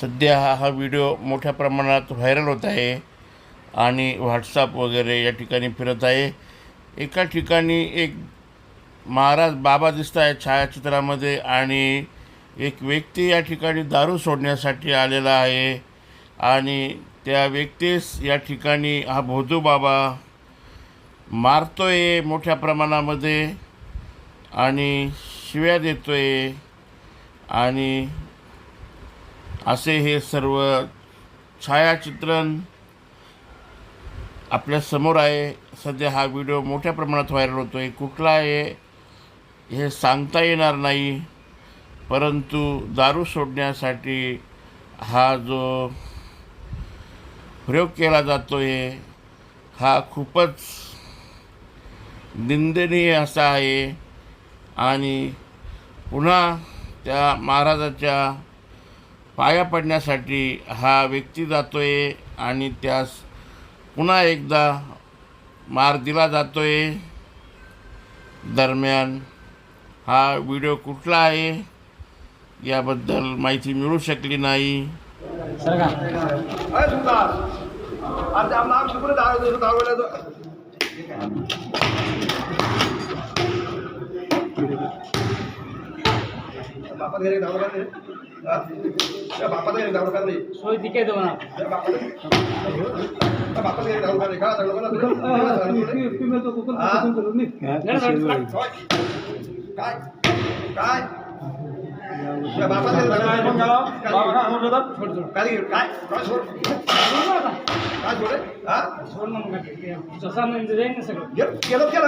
सध्या हा हा व्हिडिओ मोठ्या प्रमाणात व्हायरल होत आहे आणि व्हॉट्सअप वगैरे या ठिकाणी फिरत आहे. एका ठिकाणी एक महाराज बाबा दिसत आहे छायाचित्रामध्ये आणि एक व्यक्ती या ठिकाणी दारू सोडण्यासाठी आलेला आहे आणि त्या व्यक्तीस या ठिकाणी हा भोदू बाबा मारतो आहे मोठ्या प्रमाणामध्ये आणि शिव्या देतो आहे आणि असे हे सर्व छायाचित्रण आपल्यासमोर आहे. सध्या हा व्हिडिओ मोठ्या प्रमाणात व्हायरल होतो आहे कुठला आहे हे सांगता येणार नाही. परंतु दारू सोडण्यासाठी हा जो प्रयोग केला जातो आहे हा खूपच निंदनीय असा आहे. आणि पुन्हा त्या महाराजाच्या पाया पडण्यासाठी हा व्यक्ती जातो आहे आणि त्यास पुन्हा एकदा मार दिला जातो आहे दरम्यान हा व्हिडिओ कुठला आहे? याबद्दल माहिती मिळू शकली नाही. सर का अरे सुतार अरे आमला आमच्या पुढे दारू देतो दारू देतो बापा घरी दारू का नाही बापा घरी दारू का नाही सोय तिके देऊ ना बापा बापा घरी दारू का नाही का चांगलं काय काय बापा घरी दारू काय काय काय सोड काय सोड हा सोड ना मग जसा म्हणजे जाईल ना सगळं गेलं गेलं गेलं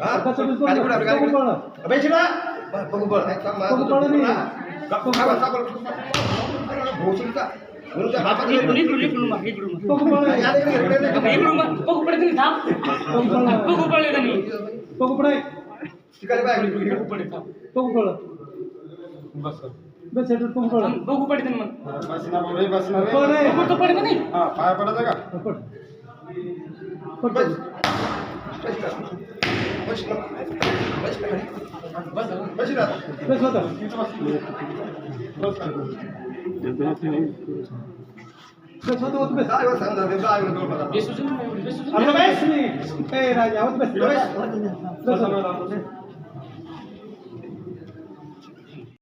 हा काय बघू का इकडून मग इकडून मग. या इकडे, इकडे, इकडे, इकडे. इकडून मग पगू पडे तुम्ही थांब पगू पडले त्यांनी तिकडे बाय, इकडे, इकडे. पगू पडे थांब बघू पडे त्यांनी मग बघू तर पडे नाही बस. बस इकडं. बस. बस. बस بس بس بس بس